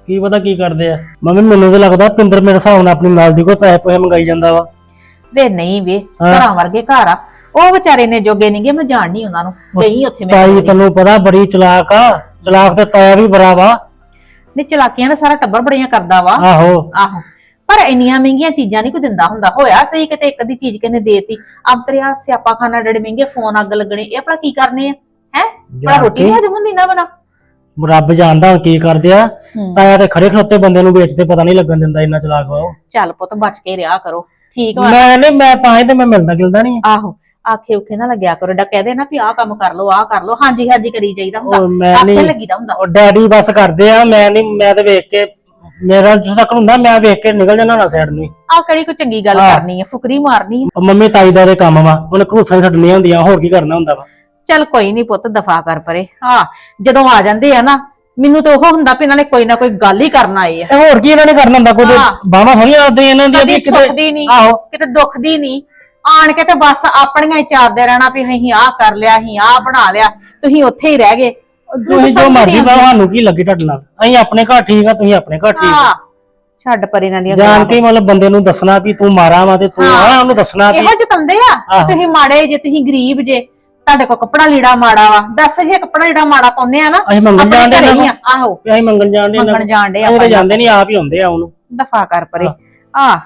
ਕੀ ਪਤਾ ਕੀ ਕਰਦੇ ਆ। ਮੰਮੀ ਮੈਨੂੰ ਤਾਂ ਲੱਗਦਾ ਪਿੰਦਰ ਮੇਰੇ ਹਿਸਾਬ ਨਾਲ ਆਪਣੀ ਨਾਲ ਦੀ ਕੋਈ ਪੈਸੇ ਪੋਏ ਮੰਗਾਈ ਜਾਂਦਾ ਵਾ। ਵੇ ਨਹੀਂ ਵੇ ਹਾਂ। ਘਰਾਂ ਵਰਗੇ ਘਰ ਆ। ਉਹ ਵਿਚਾਰੇ ਨੇ ਜੋਗੇ ਨਹੀਂਗੇ ਮੈਂ ਜਾਣਨੀ ਉਹਨਾਂ ਨੂੰ। ਗਈ ਉੱਥੇ ਮੈਂ ਤਾਈ ਤੈਨੂੰ ਪਤਾ ਬੜੀ ਚਲਾਕ ਆ ਚਲਾਕ ਤੇ ਤਾਇਆ ਵੀ ਬੜਾ ਵਾ। ਨੇ ਚਲਾਕੀਆਂ ਨੇ ਸਾਰਾ ਟੱਬਰ ਬੜੀਆਂ ਕਰਦਾ ਵਾ। ਆਹੋ। ਆਹੋ। ਪਰ ਇੰਨੀਆਂ ਮਹਿੰਗੀਆਂ ਚੀਜ਼ਾਂ ਨਹੀਂ ਕੋਈ ਦਿੰਦਾ ਹੁੰਦਾ। ਹੋਇਆ ਸਹੀ ਕਿਤੇ ਇੱਕ ਅੱਧੀ ਚੀਜ਼ ਕਿਨੇ ਦੇਤੀ। ਅੰਤਰਿਆ ਸਿਆਪਾ ਖਾਨਾ ਡੜੇ ਮਹਿੰਗੇ ਫੋਨ ਅੱਗ ਲੱਗਣੇ ਇਹ ਆਪਣਾ ਕੀ ਕਰਨੇ ਆ? ਹੈ? ਬੜਾ ਜਾਣ ਰੋਟੀ ਨਹੀਂ ਹਜਮ ਹੁੰਦੀ ਨਾ ਬਣਾ। ਰੱਬ ਜਾਣਦਾ ਹੁਣ ਕੀ ਕਰਦੇ ਆ। ਤਾਇਆ ਤੇ ਖੜੇ ਖਲੋਤੇ ਬੰਦੇ ਨੂੰ ਵੇਚਦੇ ਪਤਾ ਨਹੀਂ ਲੱਗਣ ਦਿੰਦਾ ਇੰਨਾ ਚਲਾਕ ਵਾ ਉਹ। ਚੱਲ ਪੁੱਤ ਬਚ ਕੇ ਰਿਹਾ ਕਰੋ। ਠੀਕ ਵਾ। ਮੈਂ ਨਹੀਂ ਮੈਂ ਤਾਂ ਹੀ ਤੇ ਮੈਂ ਮਿਲਦਾ ਗਿਲਦਾ ਨਹੀਂ ਆਹੋ ਆਖੇ ਉਖੇ ਨਾ ਲੱਗਿਆ ਕਰੋ। ਡਾ ਕਹਦੇ ਨਾ ਵੀ ਆਹ ਕੰਮ ਕਰ ਲਓ ਆਹ ਕਰ ਲਓ। ਹਾਂਜੀ ਹਾਂਜੀ ਕਰੀ ਜਾਈਦਾ ਹੁੰਦਾ। ਮੈਂ ਆਖੇ ਨਹੀਂ। ਲੱਗੀਦਾ ਹੁੰਦਾ। ਉਹ ਡੈਡੀ ਬਸ ਕਰਦੇ ਆ ਮੈਂ ਨਹੀਂ ਮੈਂ ਤੇ ਵੇਖ ਕੇ ਮੇਰਾ ਜਦੋਂ ਤੱਕ ਹੁੰਦਾ ਮੈਂ ਵੇਖ ਕੇ ਨਿਕਲ ਜਾਣਾ ਨਾ ਸਾਈਡ ਨੂੰ ਹੀ। ਆਹ ਕਿਹੜੀ ਕੋਈ ਚੰਗੀ ਗੱਲ ਹਾਂ। ਕਰਨੀ ਹੈ ਫੁਕਰੀ ਮਾਰਨੀ ਹੈ ਉਹ ਮੰਮੀ ਤਾਈ ਦਾ ਦੇ ਕੰਮ ਵਾ ਉਹਨੇ ਘਰੂਸਾਂ ਹੀ ਛੱਡਣੀਆਂ ਹੁੰਦੀਆਂ ਹੋਰ ਕੀ ਕਰਨਾ ਹੁੰਦਾ ਵਾ। ਚੱਲ ਕੋਈ ਨਹੀਂ ਪੁੱਤ ਦਫਾ ਕਰ ਪਰੇ। ਹਾਂ ਜਦੋਂ ਆ ਜਾਂਦੇ ਆ ਨਾ ਮੈਨੂੰ ਤਾਂ ਉਹ ਹੁੰਦਾ ਵੀ ਇਹਨਾਂ ਨੇ ਕੋਈ ਨਾ ਕੋਈ ਗੱਲ ਹੀ ਕਰਨ ਆਏ ਆ। ਹੋਰ ਕੀ ਇਹਨਾਂ ਨੇ ਕਰਨਾ ਹੁੰਦਾ? ਕੁਝ ਹਾਂ। ਬਾਵਾ ਥੋੜੀਆਂ ਆਉਂਦੀਆਂ ਇਹਨਾਂ ਦੀਆਂ ਕਦੀ ਵੀ ਨਹੀਂ ਆਹੋ। ਕਿਤੇ ਦੁੱਖ ਦੀ ਨਹੀਂ ਆਣ ਕੇ ਤੇ ਬਸ ਆਪਣੀਆਂ ਹੀ ਚਾਰਦੇ ਰਹਿਣਾ ਵੀ ਅਸੀਂ ਆਹ ਕਰ ਲਿਆ ਅਸੀਂ ਆਹ ਬਣਾ ਲਿਆ। ਤੁਸੀਂ ਉੱਥੇ ਹੀ ਰਹਿ ਗਏ। ਤੁਸੀਂ ਜੋ ਮਰਜ਼ੀ ਬਣਾਓ ਸਾਨੂੰ ਕੀ ਲੱਗੇ ਤੁਹਾਡੇ ਨਾਲ? ਅਸੀਂ ਆਪਣੇ ਘਰ ਠੀਕ ਆ ਤੁਸੀਂ ਆਪਣੇ ਘਰ ਠੀਕ ਆ। ਹਾਂ। ਛੱਡ ਪਰੇ ਇਹਨਾਂ ਦੀਆਂ ਜਾਣ ਕੇ ਹੀ ਮਤਲਬ ਬੰਦੇ ਨੂੰ ਦੱਸਣਾ ਵੀ ਤੂੰ ਮਾਰਾ ਵਾ ਤੇ ਤੂੰ। ਆ ਉਹਨੂੰ ਦੱਸਣਾ ਵੀ ਇਹੋ ਜਤੰਦੇ ਆ। ਕਿ। ਤੁਸੀਂ ਮਾੜੇ ਜੇ ਤੁਸੀਂ ਗਰੀਬ ਜੇ ਤੁਹਾਡੇ ਕੋਲ ਕੱਪੜਾ ਲੀੜਾ ਮਾੜਾ ਵਾ। ਦੱਸ ਜੇ ਕੱਪੜਾ ਲੀੜਾ ਮਾੜਾ ਪਾਉਂਦੇ ਆ ਨਾ ਅਸੀਂ ਮੰਗਣ ਆਪਣੇ ਘਰੇ ਹੀ ਆ। ਆਹੋ। ਅਸੀਂ ਮੰਗਣ ਜਾਂਦੇ ਮੰਗਣ ਜਾਣ ਡੇ ਤਾਂ ਜਾਂਦੇ ਨਹੀਂ ਆਪ ਹੀ ਹੁੰਦੇ ਆ ਉਹਨੂੰ। ਦਫਾ ਕਰ ਪਰੇ। ਆ।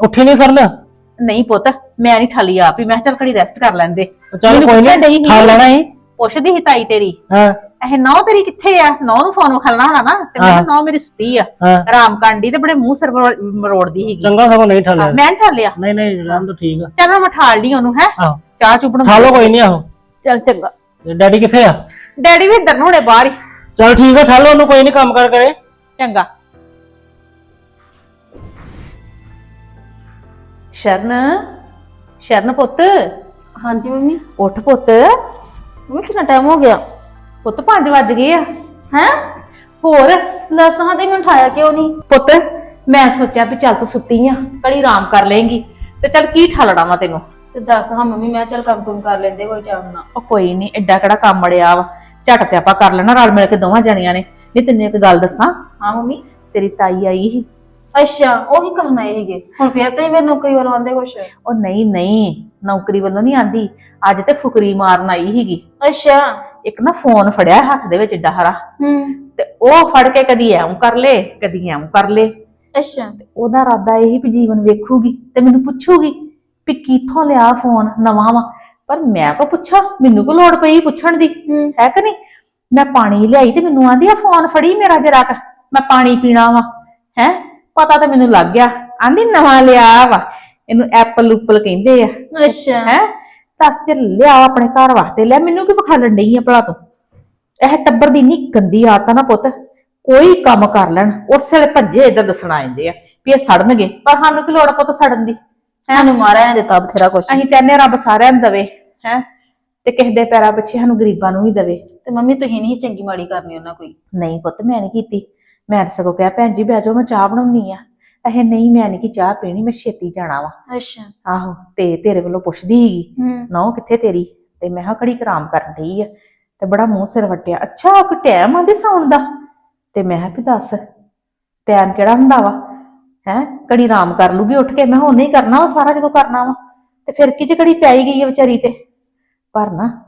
ਉੱਠੀ ਨਹੀਂ ਸਰਨਾ? ਨਹੀਂ ਪੁੱਤ ਮੈਂ ਨਹੀਂ ਠਾਲੀ ਆਪ ਹੀ। ਮੈਂ ਕਿਹਾ ਚੱਲ ਘੜੀ ਰੈਸਟ ਕਰ ਲੈਂਦੇ ਚੱਲ ਮੈਨੂੰ ਕੋਈ ਪੁੱਛਣ ਡਈ ਨਹੀਂ ਸੀ। ਖਾ ਲੈਣਾ ਹੀ ਪੁੱਛਦੀ ਸੀ ਤਾਈ ਤੇਰੀ। ਹਾਂ। ਇਹ ਨੌ ਤੇਰੀ ਕਿੱਥੇ ਆ? ਨੌ ਨੂੰ ਫੋਨ ਵਿਖਾਲਣਾ ਹੋਣਾ ਨਾ ਤੇ ਮੈਂ। ਨੌ ਮੇਰੀ ਸੁੱਤੀ ਆ। ਹਾਂ। ਆਰਾਮ ਕਾਂਡੀ ਤੇ ਬੜੇ ਮੂੰਹ ਸਿਰ ਮਰੋ- ਮਰੋੜਦੀ ਸੀਗੀ। ਚੰਗਾ ਸਗੋਂ ਨਹੀਂ ਠਾ ਲਿਆ ਮੈਂ ਠਾਲਿਆ। ਨਹੀਂ ਨਹੀਂ ਰਹਿਣ ਤਾਂ ਠੀਕ ਆ। ਚੱਲ ਮੈਂ ਠਾਲ ਲਈ ਉਹਨੂੰ ਹੈ। ਆਹੋ। ਚਾਹ ਚੁ ਬਣਾ ਖਾ ਲਓ ਕੋਈ ਨਹੀਂ ਆਹੋ। ਚੱਲ ਚੰਗਾ। ਡੈਡੀ ਕਿੱਥੇ ਆ? ਡੈਡੀ ਵੀ ਇੱਧਰ ਨੂੰ ਹੁਣੇ ਬਾਹਰ ਹੀ। ਚਲ ਠੀਕ ਆ ਠਾ ਲਓ ਉਹਨੂੰ ਕੋਈ ਨਹੀਂ ਕੰਮ ਕਰ ਕਰੇ। ਚੰਗਾ। ਸ਼ਰਨ ਸ਼ਰਨ ਪੁੱਤ। ਹਾਂਜੀ ਮੰਮੀ। ਉੱਠ ਪੁੱਤ। ਮੰਮੀ ਕਿੰਨਾ ਟਾਈਮ ਹੋ ਗਿਆ? ਪੁੱਤ 5 ਵੱਜ ਗਏ ਆ। ਹੈ? ਹੋਰ ਲਸਾਂ ਤੇ ਮੈਨੂੰ ਉਠਾਇਆ ਕਿਉਂ ਨਹੀਂ ਪੁੱਤ ਮੈਂ ਸੋਚਿਆ ਵੀ ਚੱਲ ਤੂੰ ਸੁੱਤੀ ਆ ਕੜੀ ਆਰਾਮ ਕਰ ਲੇਂਗੀ ਤੇ ਚੱਲ ਕੀ ਠਾਲਣਾ ਵਾ ਤੈਨੂੰ? ਤੇ ਦੱਸ ਹਾਂ ਮੰਮੀ ਮੈਂ ਚੱਲ ਕੰਮ ਕੁਮ ਕਰ ਲੈਂਦੇ ਕੋਈ ਟਾਈਮ ਨਾ ਉਹ ਕੋਈ ਨਹੀਂ ਐਡਾ ਕਿਹੜਾ ਕੰਮ ਅੜਿਆ ਵਾ? ਝਟ ਤੇ ਆਪਾਂ ਕਰ ਲੈਣਾ ਰਲ ਮਿਲ ਕੇ ਦੋਵਾਂ ਜਣੀਆਂ ਨੇ। ਨਹੀਂ ਤੈਨੂੰ ਇੱਕ ਗੱਲ ਦੱਸਾਂ? ਹਾਂ ਮੰਮੀ। ਤੇਰੀ ਤਾਈ ਆਈ ਸੀ। ਅੱਛਾ ਉਹ ਹੀ ਕਰਨ ਆਏ ਸੀਗੇ ਹੁਣ ਫੇਰ ਤੇ ਮੇਰੇ ਨੌਕਰੀ ਵੱਲੋਂ ਆਂਦੇ ਕੁਛ। ਉਹ ਨਹੀਂ ਨਹੀਂ ਨੌਕਰੀ ਵੱਲੋਂ ਨਹੀਂ ਆਂਦੀ। ਅੱਜ ਤੇ ਫੁਕਰੀ ਮਾਰਨ ਆਈ ਸੀਗੀ। ਅੱਛਾ। ਇੱਕ ਨਾ ਫੋਨ ਫੜਿਆ ਹੱਥ ਦੇ ਵਿੱਚ ਏਡਾ ਹਰਾ ਹੂੰ। ਤੇ ਉਹ ਫੜ ਕੇ ਕਦੀ ਐਂ ਕਰ ਲੇ ਕਦੀ ਐਂ ਕਰ ਲੇ। ਅੱਛਾ। ਉਹਦਾ ਇਰਾਦਾ ਇਹ ਸੀ ਵੀ ਜੀਵਨ ਵੇਖੂਗੀ ਤੇ ਮੈਨੂੰ ਪੁੱਛੂਗੀ ਵੀ ਕਿੱਥੋਂ ਲਿਆ ਫੋਨ ਨਵਾਂ ਵਾ? ਪਰ ਮੈਂ ਕੋ ਪੁੱਛਾਂ? ਮੈਨੂੰ ਕੋ ਲੋੜ ਪਈ ਪੁੱਛਣ ਦੀ? ਹੂੰ। ਕਿ ਨਹੀਂ? ਮੈਂ ਪਾਣੀ ਲਿਆਈ ਤੇ ਮੈਨੂੰ ਆਂਦੀ ਆ ਫੋਨ ਫੜੀ ਮੇਰਾ ਜਰਾ ਕ। ਮੈਂ ਪਾਣੀ ਪੀਣਾ ਵਾ। ਹੈ? ਪਤਾ ਤਾਂ ਮੈਨੂੰ ਲੱਗ ਗਿਆ। ਆਂਦੀ ਨਵਾਂ ਲਿਆ ਵਾ। ਇਹਨੂੰ ਐਪਲ ਉਪਲ ਕਹਿੰਦੇ ਆ। ਅੱਛਾ। ਹੈ? ਦੱਸ ਚ ਲਿਆ ਆਪਣੇ ਘਰ ਵਾਸਤੇ। ਲਿਆ ਮੈਨੂੰ ਕੀ ਵਿਖਾਲਣ ਡਈ ਆ ਭਲਾ ਤੂੰ? ਇਹ ਟੱਬਰ ਦੀ ਇੰਨੀ ਗੰਦੀ ਆਦਤ ਆ ਨਾ ਪੁੱਤ। ਕੋਈ ਕੰਮ ਕਰ ਲੈਣ। ਉਸੇ ਵੇਲੇ ਭੱਜੇ ਇਦਾਂ ਦੱਸਣਾ ਆਉਂਦੇ ਆ ਵੀ ਇਹ ਸੜਨਗੇ। ਪਰ ਸਾਨੂੰ ਕੀ ਲੋੜ ਪੁੱਤ ਸੜਨ ਦੀ? ਸਾਨੂੰ ਮਾਰਿਆ ਦਿੱਤਾ ਬਥੇਰਾ ਕੁਛ। ਅਸੀਂ ਕਹਿੰਦੇ ਰੱਬ ਸਾਰਿਆਂ ਨੂੰ ਦਵੇ ਹੈ? ਤੇ ਕਿਸੇ ਦੇ ਪੈਰਾਂ ਪਿੱਛੇ ਸਾਨੂੰ ਗਰੀਬਾਂ ਨੂੰ ਵੀ ਦਵੇ। ਤੇ ਮੰਮੀ ਤੁਸੀਂ ਨਹੀਂ ਚੰਗੀ ਮਾੜੀ ਕਰਨੀ ਉਹਨਾਂ ਕੋਈ। ਨਹੀਂ ਪੁੱਤ ਮੈਂ ਨਹੀਂ ਕੀਤੀ। ਮੈਂ ਤਾਂ ਸਗੋਂ ਕਿਹਾ ਭੈਣ ਜੀ ਬਹਿ ਜਾਓ ਮੈਂ ਚਾਹ ਬਣਾਉਣੀ ਆ। ਇਹ ਨਹੀਂ ਮੈਂ ਨਹੀਂ ਕਿ ਚਾਹ ਪੀਣੀ ਮੈਂ ਛੇਤੀ ਜਾਣਾ ਵਾ। ਅੱਛਾ। ਆਹੋ ਤੇ ਤੇਰੇ ਵੱਲੋਂ ਪੁੱਛਦੀ ਸੀਗੀ ਹੂੰ। ਨੌ ਕਿੱਥੇ ਤੇਰੀ? ਤੇ ਮੈਂ ਕਿਹਾ ਘੜੀ ਕਰਾਮ ਕਰਨ ਡਈ ਆ। ਤੇ ਬੜਾ ਮੂੰਹ ਸਿਰ ਵਟਿਆ ਅੱਛਾ ਕੋਈ ਟਾਈਮ ਆਂਦੀ ਸੌਣ ਦਾ? ਤੇ ਮੈਂ ਕਿਹਾ ਵੀ ਦੱਸ ਟਾਈਮ ਕਿਹੜਾ ਹੁੰਦਾ ਵਾ? ਹੈ? ਘੜੀ ਆਰਾਮ ਕਰ ਲੂਗੀ ਉੱਠ ਕੇ। ਮੈਂ ਕਿਹਾ ਉਹਨੇ ਹੀ ਕਰਨਾ ਵਾ ਸਾਰਾ ਜਦੋਂ ਕਰਨਾ ਵਾ। ਤੇ ਫਿਰ ਕੀ ਜੇ ਘੜੀ ਪੈਈ ਗਈ ਹੈ ਵਿਚਾਰੀ ਤੇ? ਪਰ ਨਾ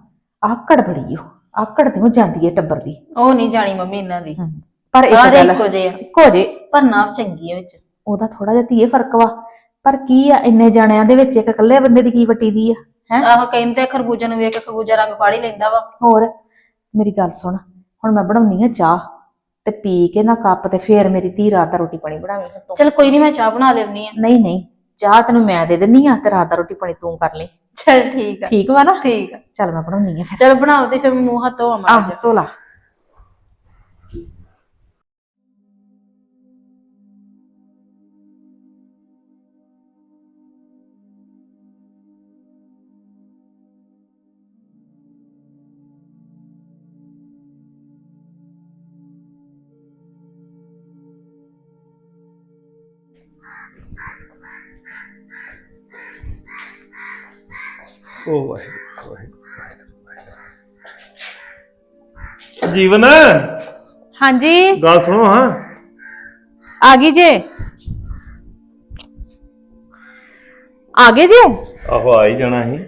ਆਕੜ ਬੜੀ ਓ। ਆਕੜ ਤੇ ਉਹ ਜਾਂਦੀ ਹੈ ਟੱਬਰ ਦੀ। ਉਹ ਨਹੀਂ ਜਾਣੀ ਮੰਮੀ ਇਹਨਾਂ ਦੀ। ਪਰ ਇੱਕ ਸਾਰੇ ਗੱਲ ਇੱਕੋ ਜਿਹੇ ਆ। ਇੱਕੋ ਜੇ ਪਰ ਨਾਮ ਚੰਗੀ ਆ ਵਿੱਚ। ਉਹਦਾ ਥੋੜਾ ਜਿਹਾ ਧੀਏ ਫ਼ਰਕ ਵਾ। ਪਰ ਕੀ ਆ ਇੰਨੇ ਜਾਣਿਆਂ ਦੇ ਵਿੱਚ ਇੱਕ ਇਕੱਲੇ ਬੰਦੇ ਦੀ ਕੀ ਵੱਟੀ ਦੀ ਆ? ਹੈ? ਆਹੋ ਕਹਿੰਦੇ ਖਰਬੂਜੇ ਨੂੰ ਵੇਖ ਕੇ ਖਰਬੂਜਾ ਰੰਗ ਫਾੜ ਹੀ ਲੈਂਦਾ ਵਾ। ਹੋਰ ਮੇਰੀ ਗੱਲ ਸੁਣ। ਹੁਣ ਮੈਂ ਬਣਾਉਣੀ ਆ ਚਾਹ। ਤੇ ਪੀ ਕੇ ਨਾ ਕੱਪ ਤੇ ਫੇਰ ਮੇਰੀ ਧੀ ਰਾਤ ਦਾ ਰੋਟੀ ਪਾਣੀ ਬਣਾਵੇ ਤੂੰ। ਚਲ ਕੋਈ ਨਹੀਂ ਮੈਂ ਚਾਹ ਬਣਾ ਲੈਣੀ ਆ। ਨਹੀਂ ਨਹੀਂ ਚਾਹ ਤੈਨੂੰ ਮੈਂ ਦੇ ਦਿੰਨੀ ਆ ਤੇ ਰਾਤ ਦਾ ਰੋਟੀ ਪਾਣੀ ਤੂੰ ਕਰ ਲਈ ਚਲ ਠੀਕ ਆ। ਠੀਕ ਵਾ ਨਾ? ਠੀਕ ਆ। ਚੱਲ ਮੈਂ ਬਣਾਉਣੀ ਆ ਫਿਰ। ਚਲ ਬਣਾਓ ਤੇ ਫਿਰ ਮੂੰਹ ਹੱਥ ਧੋਵਾਂ ਮਾੜਾ ਆਹ ਜਿਹਾ। ਉਹ ਵਾਹਿਗੁਰੂ ਵਾਹਿਗੁਰੂ ਵਾਹਿਗੁਰੂ। ਜੀਵਨ ਹਾਂਜੀ। ਗੱਲ ਸੁਣੋ ਹਾਂ। ਆ ਗਈ ਜੇ। ਆ ਗਏ ਜੇ? ਆਹੋ ਆ ਹੀ ਜਾਣਾ ਸੀ।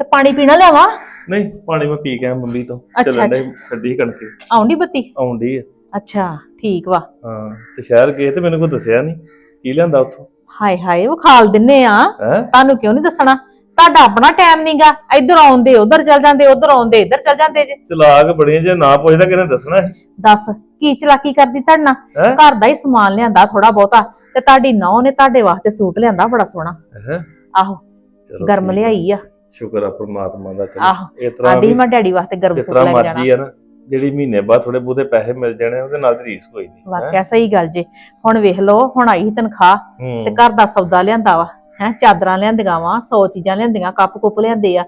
ਤੇ ਪਾਣੀ ਪੀਣਾ ਲਿਆਵਾਂ? ਨਹੀਂ ਪਾਣੀ ਮੈਂ ਪੀ ਗਿਆ ਮੰਮੀ ਤੋਂ। ਅੱਛਾ, ਅੱਛਾ। ਛੱਡੀ ਕਣਕੇ। ਆਉਂਦੀ ਬੱਤੀ? ਆਉਂਦੀ ਆ। ਅੱਛਾ ਠੀਕ ਵਾ। ਹਾਂ ਤੇ ਸ਼ਹਿਰ ਗਏ ਤੇ ਮੈਨੂੰ ਕੋਈ ਦੱਸਿਆ ਨਹੀਂ ਕੀ ਲਿਆਂਦਾ ਉੱਥੋਂ? ਹਾਏ ਹਾਏ ਉਹ ਖਾਲ ਦਿੰਨੇ ਆ। ਹੈ? ਤੁਹਾਨੂੰ ਕਿਉਂ ਨਹੀਂ ਦੱਸਣਾ? ਤੁਹਾਡਾ ਆਪਣਾ ਟਾਈਮ ਨਹੀਂਗਾ ਇੱਧਰ ਆਉਂਦੇ ਉਧਰ ਚੱਲ ਜਾਂਦੇ ਉਧਰ ਆਉਂਦੇ ਇੱਧਰ ਚੱਲ ਜਾਂਦੇ ਜੇ। ਚਲਾਕ ਬੜੀਆਂ ਜੇ ਨਾ ਪੁੱਛਦਾ ਕਿਹਨੇ ਦੱਸਣਾ ਹੈ ਦੱਸ ਕੀ ਚਲਾਕੀ ਕਰਦੀ ਤੁਹਾਡਾ ਹੈਂ? ਘਰ ਦਾ ਹੀ ਸਮਾਨ ਲਿਆਂਦਾ ਥੋੜਾ ਬਹੁਤਾ ਤੇ ਤੁਹਾਡੀ ਨੌ ਨੇ ਤੁਹਾਡੇ ਵਾਸਤੇ ਸੂਟ ਲਿਆਂਦਾ ਬੜਾ ਸੋਹਣਾ। ਹੈ? ਆਹੋ ਚਲੋ ਗਰਮ ਠੀਕ ਆ। ਲਿਆਈ ਆ। ਸ਼ੁਕਰ ਆ ਪ੍ਰਮਾਤਮਾ ਦਾ ਚਲੋ। ਆਹੋ ਇਸ ਤਰ੍ਹਾਂ ਆਂਦੀ ਵੀ ਮੈਂ ਡੈਡੀ ਵਾਸਤੇ ਗਰਮ ਜਿਸ ਸੂਟ ਤਰ੍ਹਾਂ ਲੈ ਕੇ ਜਾਣਾ। ਮਰਜ਼ੀ ਆ ਨਾ। ਜਿਹੜੀ ਮਹੀਨੇ ਬਾਅਦ ਥੋੜੇ ਬਹੁਤੇ ਪੈਸੇ ਮਿਲ ਜਾਣੇ ਉਹਦੇ ਨਾਲ ਦੀ ਰੀਸ ਕੋਈ ਨਹੀਂ ਵਾਕਿਆ ਸਹੀ ਗੱਲ ਜੇ। ਹੁਣ ਵੇਖ ਲਓ ਹੁਣ ਆਈ ਸੀ ਤਨਖਾਹ ਤੇ ਘਰ ਦਾ ਸੌਦਾ ਲਿਆਂਦਾ ਵਾ ਹੈ ਚਾਦਰਾਂ ਲਿਆਂਦੀਆਂ ਵਾ 100 ਚੀਜ਼ਾਂ ਲਿਆਂਦੀਆਂ ਕੱਪ ਕੁੱਪ ਲਿਆਂਦੇ ਆ।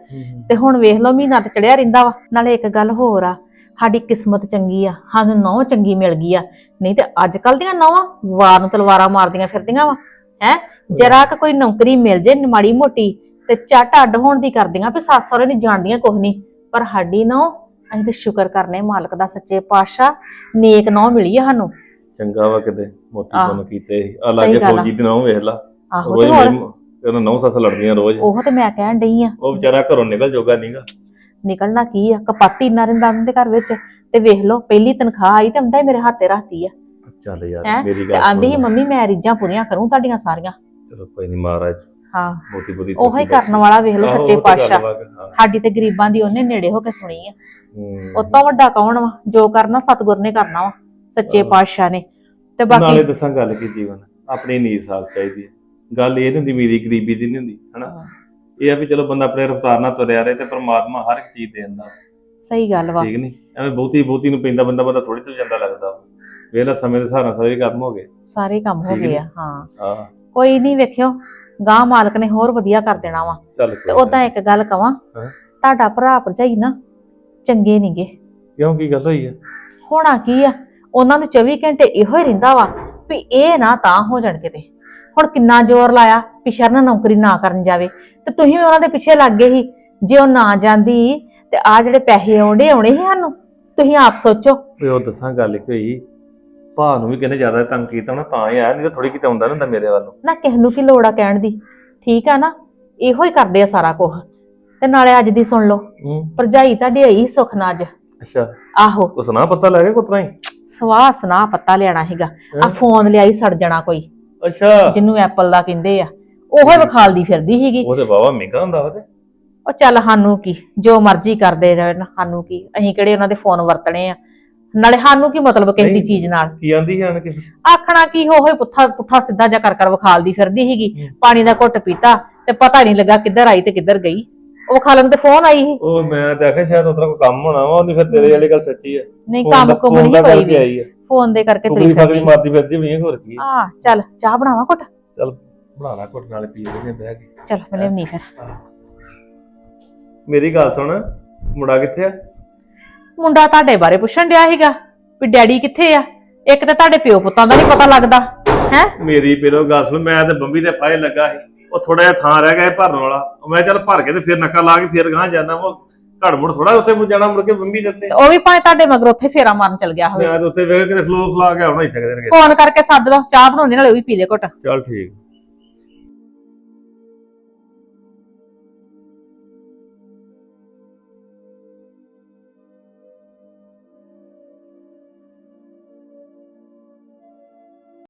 ਤੇ ਹੁਣ ਵੇਖ ਲਓ ਮਹੀਨਾ ਤੇ ਚੜਿਆ ਰਹਿੰਦਾ ਵਾ। ਨਾਲੇ ਇੱਕ ਗੱਲ ਹੋਰ ਆ ਸਾਡੀ ਕਿਸਮਤ ਚੰਗੀ ਆ ਸਾਨੂੰ ਨੌ ਚੰਗੀ ਮਿਲ ਗਈ ਆ। ਨਹੀਂ ਤੇ ਅੱਜ ਕੱਲ ਦੀਆਂ ਨੌਵਾਂ ਵਾਰ ਨੂੰ ਤਲਵਾਰਾਂ ਮਾਰਦੀਆਂ ਫਿਰਦੀਆਂ ਵਾ ਹੈ? ਜਰਾ ਕਿ ਕੋਈ ਨੌਕਰੀ ਮਿਲ ਜੇ ਮਾੜੀ ਮੋਟੀ ਤੇ ਝੱਟ ਅੱਡ ਹੋਣ ਦੀ ਕਰਦੀਆਂ ਵੀ ਸੱਸ ਸਹੁਰੇ ਨਹੀਂ ਜਾਣਦੀਆਂ ਕੁਝ ਨਹੀਂ। ਪਰ ਸਾਡੀ ਨੌ ਅਸੀਂ ਤੇ ਸ਼ੁਕਰ ਕਰਨੇ ਮਾਲਕ ਦਾ ਸੱਚੇ ਪਾਤਸ਼ਾਹ ਨੇਕ ਨੌ ਮਿਲੀ ਆ ਸਾਨੂੰ। ਚੰਗਾ ਵਾ ਕਿਤੇ ਮੋਤੀ ਆਹ, ਕੀਤੇ ਆ ਲਾਗੇ ਸਹੀ ਗੱਲ ਆ। ਫੌਜੀ ਦੀ ਨਾਮ ਵੇਖ ਲਾ। ਆਹੋ ਰੋਜ਼ ਤੇ ਹੋਰ? ਉਹਨਾਂ ਨੌ ਸੱਸ ਲੜਦੀਆਂ ਰੋਜ਼। ਉਹ ਤੇ ਮੈਂ ਕਹਿਣ ਡਈ ਆ। ਉਹ ਵਿਚਾਰਾ ਘਰੋਂ ਨਿਕਲ ਜੋਗਾ ਨਹੀਂਗਾ ਨਿਕਲਣਾ ਕੀ ਆ? ਕਪਾਤੀ ਇੰਨਾ ਰਹਿੰਦਾ ਉਹਨਾਂ ਦੇ ਘਰ ਵਿੱਚ ਤੇ ਵੇਖ ਲਓ ਪਹਿਲੀ ਤਨਖਾਹ ਆਈ ਤੇ ਹੁੰਦਾ ਹੀ ਮੇਰੇ ਹੱਥੇ ਰੱਖਤੀ ਆ। ਚੱਲ ਯਾਰ? ਮੇਰੀ ਤੇ ਗੱਲ ਆਂਦੀ ਸੀ ਸੁਣ। ਮੰਮੀ ਮੈਂ ਰੀਝਾਂ ਪੂਰੀਆਂ ਕਰੂੰ ਤੁਹਾਡੀਆਂ ਸਾਰੀਆਂ। ਚਲੋ ਕੋਈ ਨਹੀਂ ਮਹਾਰਾਜ ਹਾਂ। ਮੋਤੀ ਬੋਤੀ ਉਹੋ ਹੀ ਕਰਨ ਵਾਲਾ ਵੇਖ ਲਓ ਸੱਚੇ ਪਾਤਸ਼ਾਹ। ਸਾਡੀ ਤੇ ਗਰੀਬਾਂ ਦੀ ਉਹਨੇ ਨੇੜੇ ਹੋ ਕੇ ਸੁਣੀ ਆ। ਉਹ ਤੋਂ ਵੱਡਾ ਕੌਣ ਵਾ? ਜੋ ਕਰਨਾ ਸਤਿਗੁਰ ਨੇ ਕਰਨਾ ਵਾ ਸੱਚੇ ਆਹੋ। ਪਾਤਸ਼ਾਹ ਨੇ। ਤੇ ਨਾਲੇ ਬਾਕੀ ਦੱਸਾਂ ਗੱਲ ਕੀ ਜੀਵਨ? ਆਪਣੀ ਨੀਤ ਸਾਫ਼ ਚਾਹੀਦੀ ਹੈ। ਗੱਲ ਇਹ ਨਹੀਂ ਹੁੰਦੀ ਮੇਰੀ ਗਰੀਬੀ ਦੀ ਨਹੀਂ ਹੁੰਦੀ ਹਨਾ? ਇਹ ਆ ਵੀ ਚਲੋ ਬੰਦਾ ਆਪਣੇ ਰਫਤਾਰ ਨਾਲ ਤੁਰਿਆ ਰਹੇ ਤੇ ਪ੍ਰਮਾਤਮਾ ਹਰ ਇੱਕ ਚੀਜ਼ ਦੇ। ਦਿੰਦਾ ਸਹੀ ਗੱਲ ਵਾ। ਠੀਕ ਨਹੀਂ ਐਵੇਂ ਬਹੁਤੀ ਬਹੁਤੀ ਨੂੰ ਪੈਂਦਾ ਬੰਦਾ ਬੰਦਾ ਥੋੜੀ ਤੁਰ ਜਾਂਦਾ ਲੱਗਦਾ। ਵੇਲਾ ਸਮੇਂ ਦੇ ਨਾਲ ਸਾਰੇ ਕੰਮ ਹੋ ਗਏ। ਸਾਰੇ ਕੰਮ ਹੋ ਠੀਕ ਗਏ। ਆ ਹਾਂ। ਹਾਂ। ਕੋਈ ਨਹੀਂ ਵੇਖਿਓ ਗਾਂ ਮਾਲਕ ਨੇ ਹੋਰ ਵਧੀਆ ਕਰ ਦੇਣਾ ਵਾ। ਚੱਲ ਤੇ ਕੋਈ ਉਦਾਂ ਇੱਕ ਗੱਲ ਕਵਾਂ ਹਾਂ। ਤੁਹਾਡਾ ਭਰਾ ਭਰਜਾਈ ਨਾ ਚੰਗੇ ਨਹੀਂਗੇ ਕਿਉਂ ਕੀ ਗੱਲ ਹੋਈ ਹੈ ਹੋਣਾ ਕੀ ਆ? ਉਹਨਾਂ ਨੂੰ 24 ਘੰਟੇ ਇਹੋ ਹੀ ਰਹਿੰਦਾ ਵਾ ਵੀ ਇਹ ਨਾ ਤਾਂ ਹੋ ਜਾਣ ਕਿਤੇ। ਹੁਣ ਕਿੰਨਾ ਜ਼ੋਰ ਲਾਇਆ ਵੀ ਸ਼ਰਨ ਨੌਕਰੀ ਨਾ ਕਰਨ ਜਾਵੇ। ਤੇ ਤੁਸੀਂ ਵੀ ਉਹਨਾਂ ਦੇ ਪਿੱਛੇ ਲੱਗ ਗਏ ਸੀ। ਜੇ ਉਹ ਨਾ ਜਾਂਦੀ ਤੇ ਆ ਜਿਹੜੇ ਪੈਸੇ ਆਉਂਦੇ ਆਉਣੇ ਸੀ ਸਾਨੂੰ। ਤੁਸੀਂ ਆਪ ਸੋਚੋ। ਵੀ ਉਹ ਦੱਸਾਂ ਗੱਲ ਕੀ ਹੋਈ। ਭਾ ਨੂੰ ਵੀ ਕਹਿੰਦੇ ਜ਼ਿਆਦਾ ਤੰਗ ਕੀਤਾ ਹੋਣਾ ਤਾਂ ਹੀ ਆਇਆ ਨਹੀਂ ਤਾਂ ਥੋੜੀ ਕਿਤੇ ਆਉਂਦਾ ਨੀ ਹੁੰਦਾ ਮੇਰੇ ਵੱਲ। ਨੂੰ ਨਾ ਕਿਸ ਨੂੰ ਕੀ ਲੋੜ ਆ ਕਹਿਣ ਦੀ। ਠੀਕ ਆ ਨਾ? ਇਹੋ ਹੀ ਕਰਦੇ ਆ ਸਾਰਾ ਕੁਝ ਤੇ ਨਾਲੇ ਅੱਜ ਦੀ ਸੁਣ ਲਓ। ਹੂੰ। ਭਰਜਾਈ ਤੁਹਾਡੀ ਆਈ ਸੁੱਖ ਨਾਲ ਅੱਜ। ਅੱਛਾ। ਆਹੋ। ਉਹ ਸੁਣਾ ਪਤਾ ਲੈ ਕੇ ਕੁਤਰਾ ਹੀ? ਸਵਾਹ ਸੁਨਾ ਪਤਾ ਲਿਆਣਾ ਸੀਗਾ। ਆ? ਫੋਨ ਲਿਆਈ ਸੜ ਜਾਣਾ ਕੋਈ। ਅੱਛਾ। ਜਿਹਨੂੰ ਐਪਲ ਦਾ ਕਹਿੰਦੇ ਆ। ਉਹੋ ਹੀ। ਵਿਖਾਲਦੀ ਫਿਰਦੀ ਸੀਗੀ। ਉਹ ਤੇ ਬਾਵਾ ਮਹਿੰਗਾ ਹੁੰਦਾ ਉਹ ਤੇ। ਉਹ ਚੱਲ ਸਾਨੂੰ ਕੀ ਜੋ ਮਰਜ਼ੀ ਕਰਦੇ ਰਹਿਣ ਸਾਨੂੰ ਕੀ। ਅਸੀਂ ਕਿਹੜੇ ਉਹਨਾਂ ਦੇ ਫੋਨ ਵਰਤਣੇ ਆ। ਨਾਲੇ ਸਾਨੂੰ ਕੀ ਮਤਲਬ ਕਿਸੇ ਦੀ। ਚੀਜ਼ ਨਾਲ? ਕੀ ਆਂਦੀ ਆਣ ਕੇ? ਆਖਣਾ ਕੀ ਉਹੋ ਹੀ ਪੁੱਠਾ ਪੁੱਠਾ ਸਿੱਧਾ ਜਾ ਕਰ ਕਰ ਵਿਖਾਲਦੀ ਫਿਰਦੀ ਸੀਗੀ। ਪਾਣੀ ਦਾ ਘੁੱਟ ਪੀਤਾ ਤੇ ਪਤਾ ਨਹੀਂ ਲੱਗਾ ਕਿੱਧਰ ਆਈ ਤੇ ਕਿੱਧਰ ਗਈ। ਉਹ ਵਿਖਾਲਣ ਤੇ ਫੋਨ ਆਈ ਸੀ। ਉਹ ਮੈਂ ਤਾਂ ਆਖਿਆ ਸ਼ਾਇਦ ਉਤਰਾ ਕੋਈ ਕੰਮ ਹੋਣਾ ਵਾ ਉਹਨੇ ਫਿਰ ਤੇਰੇ ਵਾਲੀ ਗੱਲ ਸੱਚੀ ਹੈ ਨਹੀਂ ਫੋਨ ਕੰਮ ਦਾ- ਕੁਮ ਫੋਨ ਨਹੀਂ ਦਾ ਕੋਈ ਕਰਕੇ ਵੀ। ਫੋਨ ਦੇ ਕਰਕੇ ਤੁਰੀ ਫਗਲੀ ਫਿਰਦੀ ਮਾਰਦੀ ਫਿਰਦੀ ਹੋਣੀ ਹੈ ਹੋਰ ਕੀ। ਆ। ਚੱਲ ਚਾਹ ਬਣਾਵਾ ਘੁੱਟ? ਚੱਲ ਬਣਾ ਲਾ ਘੁੱਟ ਨਾਲ ਪੀ ਲੈਣੇ ਬਹਿ ਕੇ। ਚੱਲ ਮਿਲੇ ਨਹੀਂ ਫਿਰ। ਮੇਰੀ ਗੱਲ ਸੁਣ ਮੁੰਡਾ ਕਿੱਥੇ ਆ? ਮੁੰਡਾ ਤੁਹਾਡੇ ਬਾਰੇ ਪੁੱਛਣ ਡਿਆ ਸੀਗਾ ਵੀ ਡੈਡੀ ਕਿੱਥੇ ਆ? ਇੱਕ ਤਾਂ ਤੁਹਾਡੇ ਪਿਓ ਪੁੱਤਾਂ ਦਾ ਨਹੀਂ ਪਤਾ ਲੱਗਦਾ ਹੈ? ਮੇਰੀ ਪਹਿਲੋ ਗੱਲ ਸੁਣ ਮੈਂ ਤੇ ਬੰਬੀ ਦੇ ਫਾਇ ਲੱਗਾ ਸੀ। ਉਹ ਥੋੜਾ ਜਿਹਾ ਥਾਂ ਰਹਿ ਗਿਆ ਸੀ ਭਰਨ ਵਾਲਾ। ਉਹ ਮੈਂ ਚੱਲ ਭਰ ਕੇ ਤੇ ਫਿਰ ਨੱਕਾ ਲਾ ਕੇ ਫਿਰ ਗਾਂ ਜਾਂਦਾ ਉਹ ਘੜ ਮੁੜ ਥੋੜਾ ਉੱਥੇ ਮੁੜ ਜਾਣਾ ਮੁੜ ਕੇ ਬੰਬੀ ਦੇ ਉੱਤੇ। ਉਹ ਵੀ ਭਾਵੇਂ ਤੁਹਾਡੇ ਮਗਰ ਉੱਥੇ ਫੇਰਾ ਮਾਰਨ ਚਲ ਗਿਆ ਹੋਵੇ। ਮੈਂ ਤੇ ਉੱਥੇ ਵੇਖ ਕੇ ਤੇ ਫਲੋਰ ਲਾ ਕੇ ਆਉਣਾ ਇੱਥੇ ਕਿਤੇ ਨਾ ਕਿਤੇ। ਫੋਨ ਕਰਕੇ ਸੱਦ ਲਓ ਚਾਹ ਬਣਾਉਂਦੇ ਨਾਲੇ ਉਹ ਵੀ ਪੀ ਲੈ ਘੁੱਟ। ਚੱਲ ਠੀਕ।